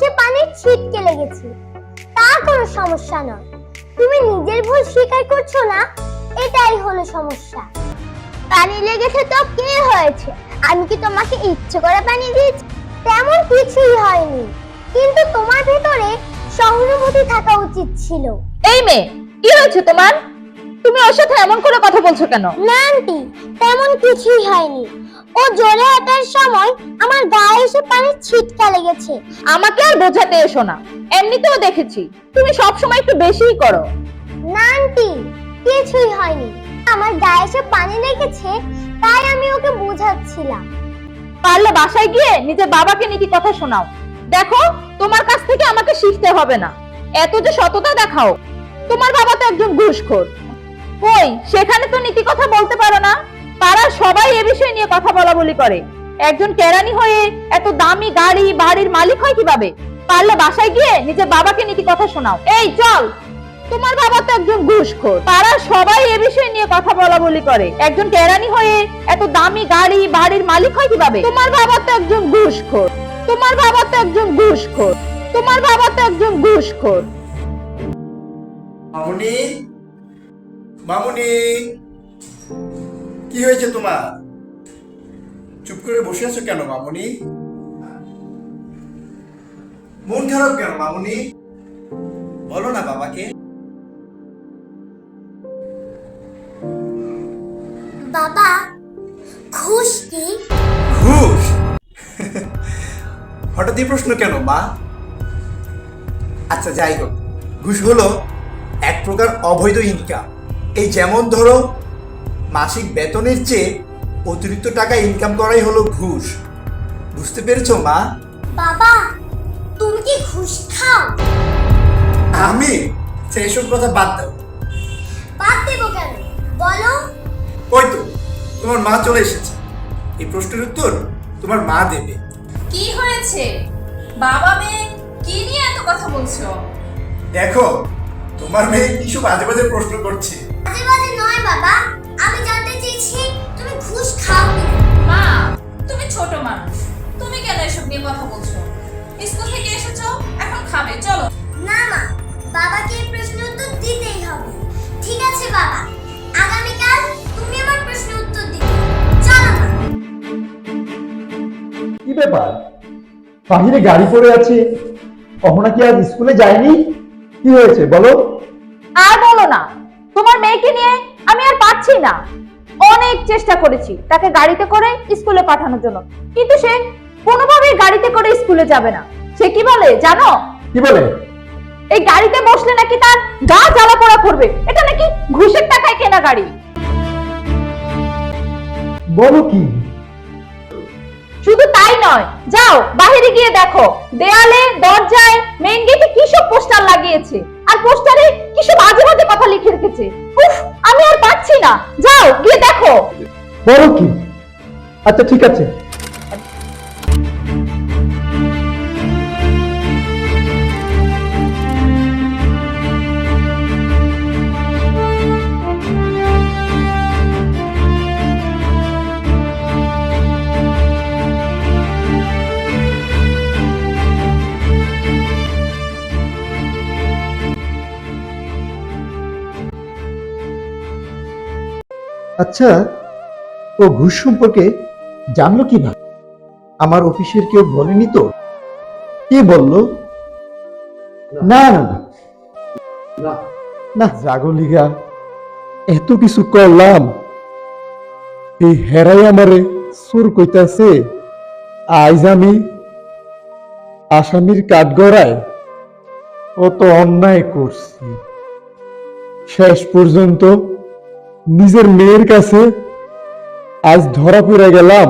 এসে পানির ছিটকে লেগেছে। তা কোনো সমস্যা নয়। তুমি নিজের ভুল স্বীকার করছ না এটাই হলো সমস্যা। পানি লেগেছে তো কি হয়েছে? আমি কি তোমাকে ইচ্ছে করে পানি দিয়েছি? তেমন কিছুই হয়নি। কিন্তু তোমার ভিতরে সহানুভূতি থাকা উচিত ছিল। এই মেয়ে কি হয়েছে তোমার? তুমি ওর সাথে এমন করে কথা বলছো কেন? না আন্টি তেমন কিছুই হয়নি। ও জোরে হাঁটার সময় ছিটকা লেগেছে। আমাকে আর বোঝাতে এসো না। এমনিতেও দেখেছি তুমি সব সময় একটু বেশিই করো। না আন্টি কিছুই হয়নি। আমার গায়ে এসে পানি লেগেছে তাই আমি ওকে বোঝাচ্ছিলাম। পারলে বাসায় গিয়ে নিজের বাবাকে নীতি কথা শোনাও? দেখো তোমার কাছ থেকে আমাকে শিখতে হবে না। এত যে সততা দেখাও তোমার বাবা তো একজন ঘুষখোর। কই সেখানে তো নীতি কথা বলতে পারো না? পাড়ার সবাই এ বিষয় নিয়ে কথা বলা বলি করে। একজন কেরানি হয়ে এত দামি গাড়ি, বাড়ির মালিক হয় কীভাবে? পারলে বাসায় গিয়ে নিজের বাবাকে নীতি কথা শোনাও? এই, চল! তোমার বাবা তো একজন ঘুষখোর। তারা সবাই এ বিষয় নিয়ে কথা বলা বলি করে। একজন কেরানি হয়ে এত দামি গাড়ি, বাড়ির মালিক হয় কীভাবে? তোমার বাবা তো একজন ঘুষখোর। তোমার বাবা তো একজন ঘুষখোর। তোমার বাবা তো একজন ঘুষখোর। মামুনি? মামুনি? কি হয়েছে তোমার? চুপ করে বসে আছো কেন মামুনি? মন খারাপ কেন মামুনি? বলো না বাবাকে। বাবা ঘুষ কি? ঘুষ? হঠাৎ এই প্রশ্ন কেন মা? আচ্ছা যাই হোক। ঘুষ হলো এক প্রকার অবৈধ ইনকাম। এই যেমন ধরো মাসিক বেতনের চেয়ে অতিরিক্ত টাকা ইনকাম করাই হলো ঘুষ। বুঝতে পেরেছ মা? বাবা তুমি কি ঘুষ খাও? আমি? সেসব কথা বাদ দাও। বাদ দেবো কেন? বলো। ওই তো তোমার মা চলে এসেছে। এই প্রশ্নের উত্তর তোমার মা দেবে। কি হয়েছে? বাবা মেয়ে কি নিয়ে এত কথা বলছো? দেখো তোমার মেয়ে কিছু বাজে বাজে প্রশ্ন করছে। বাজে বাজে নয় বাবা। আমি জানতে চেয়েছি স্কুল থেকে এসেছ? এখন খাবে চলো। না মা বাবাকে এই প্রশ্নের উত্তর দিতেই হবে। ঠিক আছে বাবা আগামীকাল তুমি আমার প্রশ্নের উত্তর দিবে চলো মা। কি ব্যাপার? বাহিরে গাড়ি পড়ে আছে। অহনা কি আজ স্কুলে যায়নি? কি হয়েছে বলো? আর বলো না তোমার মেয়েকে নিয়ে আমি আর পাচ্ছি না। অনেক চেষ্টা করেছি তাকে গাড়িতে করে স্কুলে পাঠানোর জন্য কিন্তু সে কোনোভাবেই গাড়িতে করে স্কুলে যাবে না। সে কি বলে জানো? কি বলে? এই গাড়িতে বসলে নাকি তার গা জ্বালা পোড়া করবে। এটা নাকি ঘুষের টাকায় কেনা গাড়ি। বলো কি? শুধু তাই নয় যাও বাইরে গিয়ে দেখো। দেয়ালে দরজায় মেইন গেটে কি সব পোস্টার লাগিয়েছে? আর পোস্টারে কি সব আজে বাজে কথা লিখে রেখেছে? উফ আমি আর পাচ্ছি না। যাও গিয়ে দেখো। বলো কি? আচ্ছা ঠিক আছে। আচ্ছা ও ঘুষ সম্পর্কে জানলো কীভাবে আমার অফিসের কেউ বলেনি তো? কে বলল? না না না। না। জাগলিগা এত কিছু করলাম। এই হেরাই আমারে সুর কইতাছে আইজ আমি আসামির কাঠগড়ায় কত অন্যায় করছি। শেষ পর্যন্ত নিজের মেয়ের কাছে আজ ধরা পড়ে গেলাম।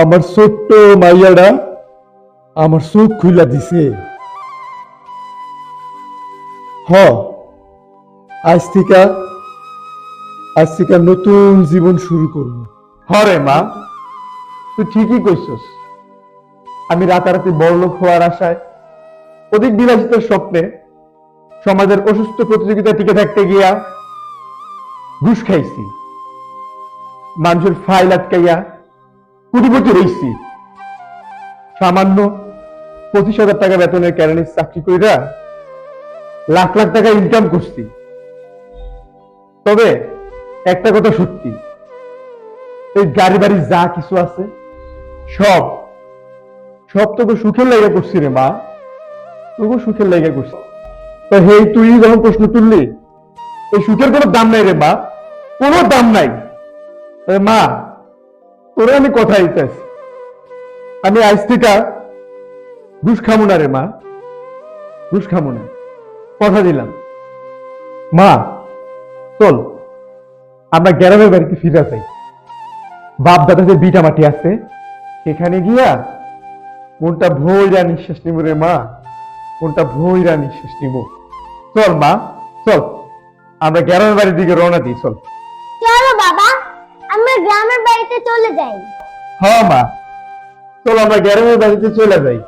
আমার ছোট্ট মাইয়াটা আমার চোখ খুলা দিছে। হ, আজ থেকে আজ থেকে নতুন জীবন শুরু করব। হরে মা, তুই ঠিকই কইছস। আমি রাতারাতি বড়লোক হওয়ার আশায় অধিক বিলাসিতার স্বপ্নে সমাজের অসুস্থ প্রতিযোগিতা টিকে থাকতে গিয়া ঘুষ খাইছি। মানুষের ফাইল আটকাইয়া কুটিপতি রইছি। সামান্য পঁচিশ হাজার টাকা বেতনের কেরানির চাকরি কইরা লাখ লাখ টাকা ইনকাম করছি। তবে একটা কথা সত্যি, এই গাড়ি বাড়ি যা কিছু আছে, সব সব তোকে সুখের লাইগা করছি রে মা। তোকে সুখের লাইগা করছি। তো হে তুই যখন প্রশ্ন তুললি, এই সুখের কোনো দাম নাই রে মা। কোনো দাম নাই। মা, তোরে আমি কথা দিতেছি। আমি আজ থেকে ঘুষ না রে মা। ঘুষ খামো না। কথা দিলাম। মা, চল, আমরা গ্রামের বাড়িতে ফিরে যাই। বাপ দাদা যে বিটা মাটি আছে, সেখানে গিয়া কোনটা ভৈরা নিঃশ্বাস নিব রে মা। কোনটা ভৈরা নিঃশ্বাস নিব। চল মা, চল, আমরা গ্রামের বাড়ির দিকে রওনা দিই, চল। আমরা গ্রামের বাড়িতে চলে যাই। হ্যাঁ মা চলো আমরা গ্রামের বাড়িতে চলে যাই।